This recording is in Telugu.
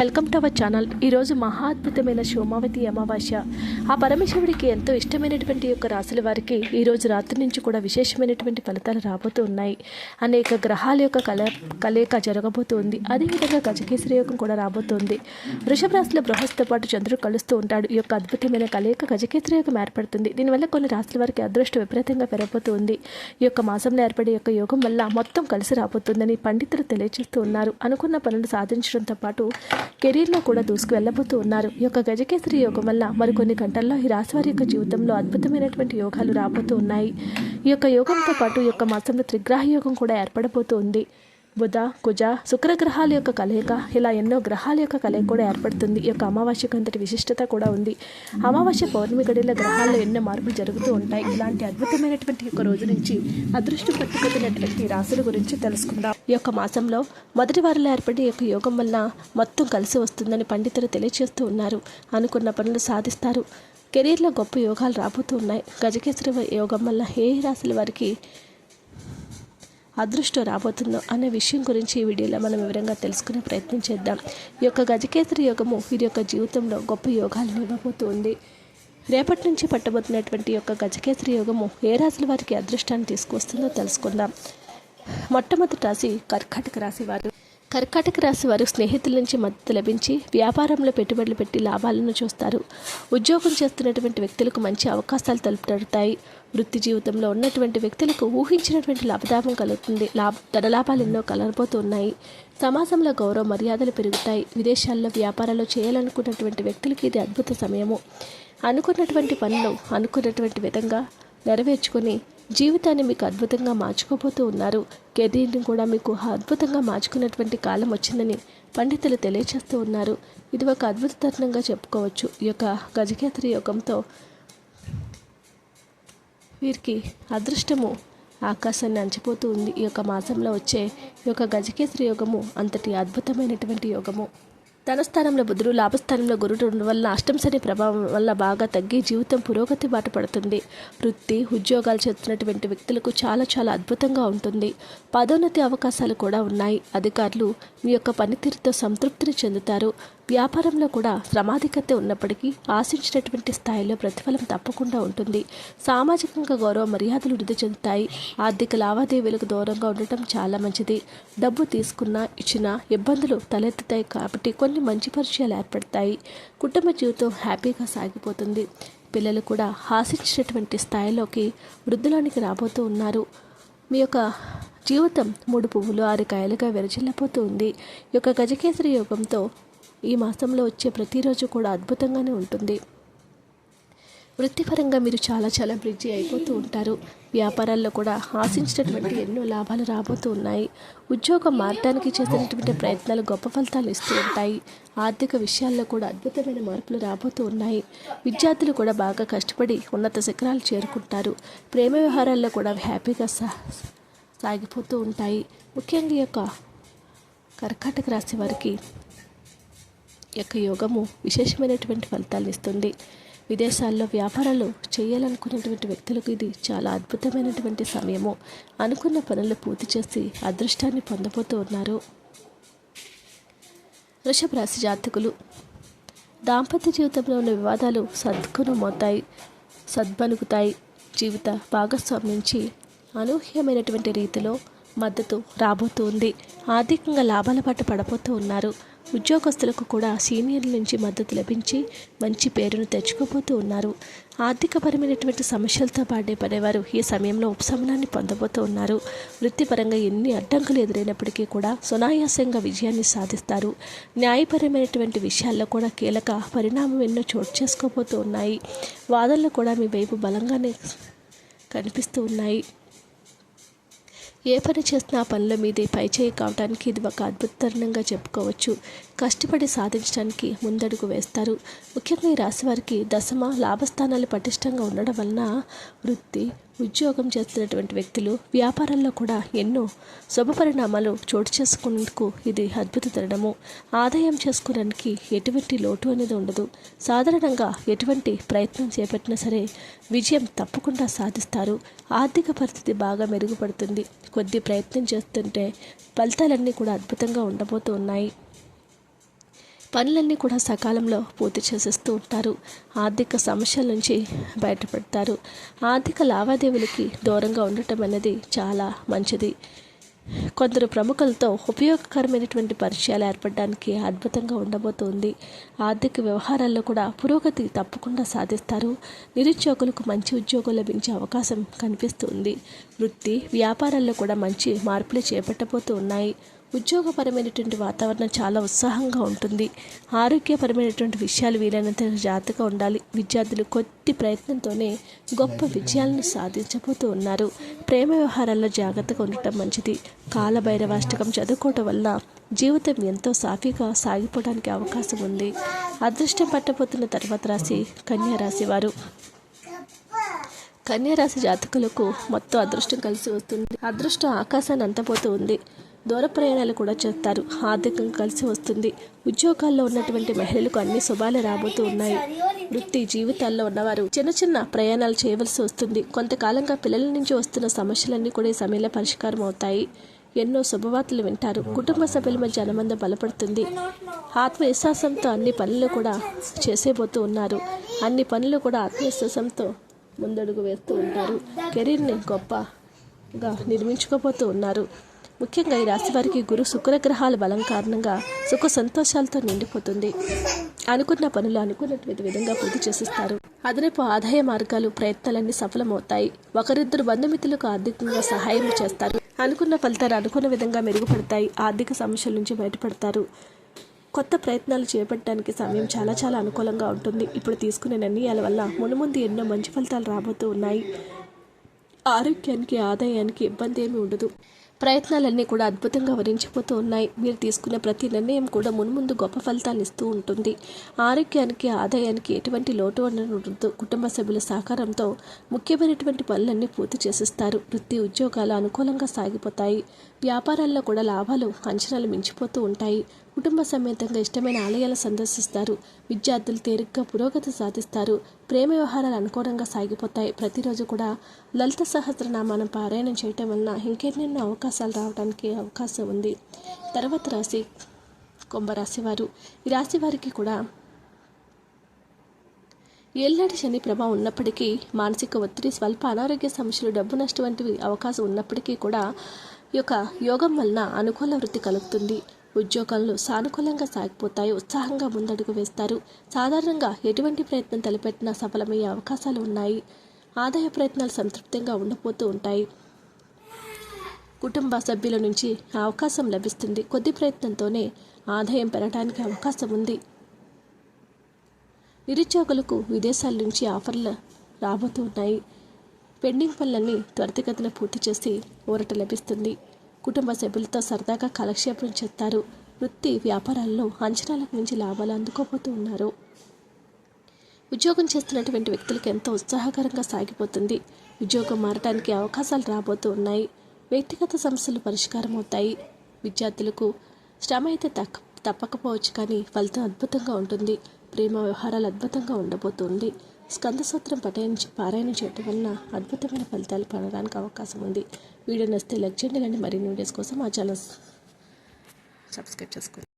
వెల్కమ్ టు అవర్ ఛానల్ ఈరోజు మహా అద్భుతమైన సోమావతి అమావాస్య. ఆ పరమేశ్వరుడికి ఎంతో ఇష్టమైనటువంటి యొక్క రాశుల వారికి ఈరోజు రాత్రి నుంచి కూడా విశేషమైనటువంటి ఫలితాలు రాబోతూ ఉన్నాయి. అనేక గ్రహాల యొక్క కల కలయిక జరగబోతుంది. అదేవిధంగా గజకేసరి యోగం కూడా రాబోతుంది. వృషభ రాశిలో బృహస్తో పాటు చంద్రుడు కలుస్తూ ఉంటాడు. ఈ యొక్క అద్భుతమైన కలయిక గజకేసరి యోగం ఏర్పడుతుంది. దీనివల్ల కొన్ని రాశుల వారికి అదృష్టం విపరీతంగా పెరగబోతుంది. ఈ యొక్క మాసంలో ఏర్పడే యొక్క యోగం వల్ల మొత్తం కలిసి రాబోతుందని పండితులు తెలియజేస్తూ ఉన్నారు. అనుకున్న పనులు సాధించడంతో పాటు కెరీర్లో కూడా దూసుకు వెళ్ళబోతూ ఉన్నారు. ఈ యొక్క గజకేసరి యోగం వల్ల మరికొన్ని గంటల్లో ఈ రాశివారి యొక్క జీవితంలో అద్భుతమైనటువంటి యోగాలు రాబోతూ ఉన్నాయి. ఈ యొక్క యోగంతో పాటు ఈ యొక్క మాసంలో త్రిగ్రహ యోగం కూడా ఏర్పడబోతూ ఉంది. బుధ కుజ శుక్రగ్రహాల యొక్క కలయిక ఇలా ఎన్నో గ్రహాల యొక్క కలయిక కూడా ఏర్పడుతుంది. ఈ యొక్క అమావాస్యకు అంతటి విశిష్టత కూడా ఉంది. అమావాస్య పౌర్ణమి గడిలో గ్రహాల్లో ఎన్నో మార్పులు జరుగుతూ ఉంటాయి. ఇలాంటి అద్భుతమైనటువంటి యొక్క రోజు నుంచి అదృష్టం పట్టుకుతున్నటువంటి రాశుల గురించి తెలుసుకుందాం. ఈ యొక్క మాసంలో మొదటి వారిలో ఏర్పడే యొక్క యోగం వల్ల మొత్తం కలిసి వస్తుందని పండితులు తెలియజేస్తూ ఉన్నారు. అనుకున్న పనులు సాధిస్తారు. కెరీర్లో గొప్ప యోగాలు రాబోతూ ఉన్నాయి. యోగం వల్ల ఏ రాశుల వారికి అదృష్టం రాబోతుందో అనే విషయం గురించి ఈ వీడియోలో మనం వివరంగా తెలుసుకునే ప్రయత్నం చేద్దాం. ఈ యొక్క గజకేతరి యోగము వీరి యొక్క జీవితంలో గొప్ప యోగాలను ఇవ్వబోతుంది రేపటి నుంచి పట్టబోతున్నటువంటి యొక్క గజకేసరి యోగము ఏ రాశుల వారికి అదృష్టాన్ని తీసుకొస్తుందో తెలుసుకుందాం. మొట్టమొదటి రాశి కర్కాటక రాశి వారు. కర్కాటక రాశి వారు స్నేహితుల నుంచి మద్దతు లభించి వ్యాపారంలో పెట్టుబడులు పెట్టి లాభాలను చూస్తారు. ఉద్యోగం చేస్తున్నటువంటి వ్యక్తులకు మంచి అవకాశాలు తలుపుతాయి వృత్తి జీవితంలో ఉన్నటువంటి వ్యక్తులకు ఊహించినటువంటి లాభదాభం కలుగుతుంది. లాభ ధనలాభాలు ఎన్నో కలరబోతూ ఉన్నాయి సమాజంలో గౌరవ మర్యాదలు పెరుగుతాయి. విదేశాల్లో వ్యాపారాలు చేయాలనుకున్నటువంటి వ్యక్తులకి ఇది అద్భుత సమయము. అనుకున్నటువంటి పనులు అనుకున్నటువంటి విధంగా నెరవేర్చుకొని జీవితాన్ని మీకు అద్భుతంగా మార్చుకోబోతూ ఉన్నారు. కెరీర్ని కూడా మీకు అద్భుతంగా మార్చుకున్నటువంటి కాలం వచ్చిందని పండితులు తెలియచేస్తూ ఉన్నారు. ఇది ఒక అద్భుత తరుణంగా చెప్పుకోవచ్చు. ఈ యొక్క గజకేతరి యోగంతో వీరికి అదృష్టము ఆకాశాన్ని అంచిపోతూ ఉంది. ఈ యొక్క మాసంలో వచ్చే ఈ యొక్క గజకేసరి యోగము అంతటి అద్భుతమైనటువంటి యోగము. ధనస్థానంలో బుధుడు లాభస్థానంలో గురుడు ఉండడం వల్ల అష్టం శని ప్రభావం వల్ల బాగా తగ్గి జీవితం పురోగతి బాట పడుతుంది. వృత్తి ఉద్యోగాలు చేస్తున్నటువంటి వ్యక్తులకు చాలా చాలా అద్భుతంగా ఉంటుంది. పదోన్నతి అవకాశాలు కూడా ఉన్నాయి. అధికారులు మీ యొక్క పనితీరుతో సంతృప్తిని చెందుతారు. వ్యాపారంలో కూడా శ్రమాధికత ఉన్నప్పటికీ ఆశించినటువంటి స్థాయిలో ప్రతిఫలం తప్పకుండా ఉంటుంది. సామాజికంగా గౌరవ మర్యాదలు వృద్ధి చెందుతాయి. ఆర్థిక లావాదేవీలకు దూరంగా ఉండటం చాలా మంచిది. డబ్బు తీసుకున్నా ఇచ్చినా ఇబ్బందులు తలెత్తుతాయి కాబట్టి కొన్ని మంచి పరిచయాలు ఏర్పడతాయి. కుటుంబ జీవితం హ్యాపీగా సాగిపోతుంది. పిల్లలు కూడా ఆశించినటువంటి స్థాయిలోకి వృద్ధిలోనికి రాబోతూ ఉన్నారు. మీ యొక్క జీవితం మూడు పువ్వులు ఆరు కాయలుగా విరచిల్లపోతూ ఉంది. ఈ యొక్క గజకేసరి యోగంతో ఈ మాసంలో వచ్చే ప్రతిరోజు కూడా అద్భుతంగానే ఉంటుంది. వృత్తిపరంగా మీరు చాలా చాలా బ్రిడ్జి అయిపోతూ ఉంటారు. వ్యాపారాల్లో కూడా ఆశించినటువంటి ఎన్నో లాభాలు రాబోతూ ఉన్నాయి. ఉద్యోగం మారడానికి చేసినటువంటి ప్రయత్నాలు గొప్ప ఫలితాలు ఇస్తూ ఉంటాయి. ఆర్థిక విషయాల్లో కూడా అద్భుతమైన మార్పులు రాబోతూ ఉన్నాయి. విద్యార్థులు కూడా బాగా కష్టపడి ఉన్నత శిఖరాలు చేరుకుంటారు. ప్రేమ వ్యవహారాల్లో కూడా హ్యాపీగా సా సాగిపోతూ ఉంటాయి. ముఖ్యంగా ఈ యొక్క కర్కాటక రాశి వారికి యొక్క యోగము విశేషమైనటువంటి ఫలితాలు ఇస్తుంది. విదేశాల్లో వ్యాపారాలు చేయాలనుకున్నటువంటి వ్యక్తులకు ఇది చాలా అద్భుతమైనటువంటి సమయము. అనుకున్న పనులు పూర్తి చేసి అదృష్టాన్ని పొందబోతూ ఉన్నారు. వృషభ రాశి జాతకులు. దాంపత్య జీవితంలో ఉన్న వివాదాలు సద్గుణమవుతాయి సద్బనుకుతాయి జీవిత భాగస్వామి నుంచి అనూహ్యమైనటువంటి రీతిలో మద్దతు రాబోతుంది ఆర్థికంగా లాభాల పాటు పడబోతూ ఉన్నారు. ఉద్యోగస్తులకు కూడా సీనియర్ల నుంచి మద్దతు లభించి మంచి పేరును తెచ్చుకోబోతూ ఉన్నారు. ఆర్థికపరమైనటువంటి సమస్యలతో బాడే పడేవారు ఈ సమయంలో ఉపశమనాన్ని పొందబోతూ ఉన్నారు. వృత్తిపరంగా ఎన్ని అడ్డంకులు ఎదురైనప్పటికీ కూడా సునాయాసంగా విజయాన్ని సాధిస్తారు. న్యాయపరమైనటువంటి విషయాల్లో కూడా కీలక పరిణామం ఎన్నో చోటు చేసుకోబోతూ ఉన్నాయి. వాదనలు కూడా మీ వైపు బలంగానే కనిపిస్తూ ఉన్నాయి. ఏ పని చేసినా ఆ పనుల మీదే పై చేయి కావడానికి ఇది ఒక అద్భుత తరుణంగా చెప్పుకోవచ్చు. కష్టపడి సాధించడానికి ముందడుగు వేస్తారు. ముఖ్యంగా ఈ రాశి వారికి దశమ లాభస్థానాలు పటిష్టంగా ఉండడం వలన వృత్తి ఉద్యోగం చేస్తున్నటువంటి వ్యక్తులు వ్యాపారాల్లో కూడా ఎన్నో శుభ పరిణామాలు చోటు చేసుకునేందుకు ఇది అద్భుత తరుణము. ఆదాయం చేసుకోవడానికి ఎటువంటి లోటు అనేది ఉండదు. సాధారణంగా ఎటువంటి ప్రయత్నం చేపట్టినా సరే విజయం తప్పకుండా సాధిస్తారు. ఆర్థిక పరిస్థితి బాగా మెరుగుపడుతుంది. కొద్ది ప్రయత్నం చేస్తుంటే ఫలితాలన్నీ కూడా అద్భుతంగా ఉండబోతూ ఉన్నాయి. పనులన్నీ కూడా సకాలంలో పూర్తి చేసేస్తూ ఉంటారు. ఆర్థిక సమస్యల నుంచి బయటపడతారు. ఆర్థిక లావాదేవీలకి దూరంగా ఉండటం అనేది చాలా మంచిది. కొందరు ప్రముఖులతో ఉపయోగకరమైనటువంటి పరిచయాలు ఏర్పడడానికి అద్భుతంగా ఉండబోతోంది. ఆర్థిక వ్యవహారాల్లో కూడా పురోగతి తప్పకుండా సాధిస్తారు. నిరుద్యోగులకు మంచి ఉద్యోగం లభించే అవకాశం కనిపిస్తుంది. వృత్తి వ్యాపారాల్లో కూడా మంచి మార్పులు చేపట్టబోతూ ఉన్నాయి. ఉద్యోగపరమైనటువంటి వాతావరణం చాలా ఉత్సాహంగా ఉంటుంది. ఆరోగ్యపరమైనటువంటి విషయాలు వీలైనంత జాగ్రత్తగా ఉండాలి. విద్యార్థులు కొద్ది ప్రయత్నంతోనే గొప్ప విజయాలను సాధించబోతూ ఉన్నారు. ప్రేమ వ్యవహారాల్లో జాగ్రత్తగా ఉండటం మంచిది. కాలభైరవాష్టకం చదువుకోవటం వల్ల జీవితం ఎంతో సాఫీగా సాగిపోవడానికి అవకాశం ఉంది. అదృష్టం పట్టబోతున్న తర్వాత రాశి కన్యా రాశి వారు. కన్యారాశి జాతకులకు మొత్తం అదృష్టం కలిసి వస్తుంది. అదృష్టం ఆకాశాన్ని అంతపోతూ ఉంది. దూర ప్రయాణాలు కూడా చేస్తారు. ఆర్థికంగా కలిసి వస్తుంది. ఉద్యోగాల్లో ఉన్నటువంటి మహిళలకు అన్ని శుభాలు రాబోతూ ఉన్నాయి. వృత్తి జీవితాల్లో ఉన్నవారు చిన్న చిన్న ప్రయాణాలు చేయవలసి వస్తుంది. కొంతకాలంగా పిల్లల నుంచి వస్తున్న సమస్యలన్నీ కూడా ఈ సమయంలో పరిష్కారం అవుతాయి. ఎన్నో శుభవార్తలు వింటారు. కుటుంబ సభ్యుల మధ్య అనుబంధం బలపడుతుంది. ఆత్మవిశ్వాసంతో అన్ని పనులు కూడా చేసేబోతూ ఉన్నారు. అన్ని పనులు కూడా ఆత్మవిశ్వాసంతో ముందడుగు వేస్తూ ఉంటారు. కెరీర్ని గొప్పగా నిర్మించుకోబోతూ ఉన్నారు. ముఖ్యంగా ఈ రాశి వారికి గురు శుక్రగ్రహాల బలం కారణంగా సుఖ సంతోషాలతో నిండిపోతుంది. అనుకున్న పనులు అనుకున్నటువంటి విధంగా పూర్తి చేసిస్తారు. అదనపు ఆదాయ మార్గాలు ప్రయత్నాలన్నీ సఫలమవుతాయి. ఒకరిద్దరు బంధుమిత్రులకు ఆర్థికంగా సహాయం చేస్తారు. అనుకున్న ఫలితాలు అనుకున్న విధంగా మెరుగుపడతాయి. ఆర్థిక సమస్యల నుంచి బయటపడతారు. కొత్త ప్రయత్నాలు చేపట్టడానికి సమయం చాలా చాలా అనుకూలంగా ఉంటుంది. ఇప్పుడు తీసుకునే నిర్ణయాల వల్ల మునుముందు ఎన్నో మంచి ఫలితాలు రాబోతూ ఉన్నాయి. ఆరోగ్యానికి ఆదాయానికి ఇబ్బంది ఏమీ ఉండదు. ప్రయత్నాలన్నీ కూడా అద్భుతంగా వరించిపోతూ ఉన్నాయి. మీరు తీసుకునే ప్రతి నిర్ణయం కూడా మున్ముందు గొప్ప ఫలితాలు ఇస్తూ ఉంటుంది. ఆరోగ్యానికి ఆదాయానికి ఎటువంటి లోటు ఉండదు కుటుంబ సభ్యుల సహకారంతో ముఖ్యమైనటువంటి పనులన్నీ పూర్తి చేసిస్తారు. వృత్తి ఉద్యోగాలు అనుకూలంగా సాగిపోతాయి. వ్యాపారాల్లో కూడా లాభాలు అంచనాలు మించిపోతూ ఉంటాయి. కుటుంబ సమేతంగా ఇష్టమైన ఆలయాలు సందర్శిస్తారు. విద్యార్థులు తేలిగ్గా పురోగతి సాధిస్తారు. ప్రేమ వ్యవహారాలు అనుకూలంగా సాగిపోతాయి. ప్రతిరోజు కూడా లలిత సహస్రనామానం పారాయణం చేయటం వలన ఇంకెన్నెన్నో అవకాశాలు రావడానికి అవకాశం ఉంది. తర్వాత రాశి కుంభరాశి వారు. ఈ రాశి వారికి కూడా ఏళ్ళనాటి శని ప్రభావం ఉన్నప్పటికీ మానసిక ఒత్తిడి స్వల్ప అనారోగ్య సమస్యలు డబ్బు నష్టం వంటివి అవకాశం ఉన్నప్పటికీ కూడా ఈ యొక్క యోగం వలన అనుకూల వృత్తి కలుగుతుంది. ఉద్యోగాలు సానుకూలంగా సాగిపోతాయి ఉత్సాహంగా ముందడుగు వేస్తారు. సాధారణంగా ఎటువంటి ప్రయత్నం తలపెట్టినా సఫలమయ్యే అవకాశాలు ఉన్నాయి. ఆదాయ ప్రయత్నాలు సంతృప్తంగా ఉండిపోతూ ఉంటాయి. కుటుంబ సభ్యుల నుంచి అవకాశం లభిస్తుంది. కొద్ది ప్రయత్నంతోనే ఆదాయం పెరగడానికి అవకాశం ఉంది. నిరుద్యోగులకు విదేశాల నుంచి ఆఫర్లు రాబోతూ ఉన్నాయి. పెండింగ్ పనులన్నీ త్వరితగతిన పూర్తి చేసి ఊరట లభిస్తుంది. కుటుంబ సభ్యులతో సరదాగా కాలక్షేపం చేస్తారు. వృత్తి వ్యాపారాల్లో అంచనాలకు మించి లాభాలు అందుకోబోతూ ఉన్నారు. ఉద్యోగం చేస్తున్నటువంటి వ్యక్తులకు ఎంతో ఉత్సాహకరంగా సాగిపోతుంది. ఉద్యోగం మారడానికి అవకాశాలు రాబోతూ ఉన్నాయి. వ్యక్తిగత సమస్యలు పరిష్కారం అవుతాయి. విద్యార్థులకు శ్రమ అయితే తక్ తప్పకపోవచ్చు కానీ ఫలితం అద్భుతంగా ఉంటుంది. ప్రేమ వ్యవహారాలు అద్భుతంగా ఉండబోతుంది. స్కందసూత్రం పఠయించి పారాయణ చేయటం వలన అద్భుతమైన ఫలితాలు పొందడానికి అవకాశం ఉంది. వీడియో నచ్చితే లైక్ చేయండి మరిన్ని వీడియోస్ కోసం మా ఛానల్ సబ్స్క్రైబ్ చేసుకోండి.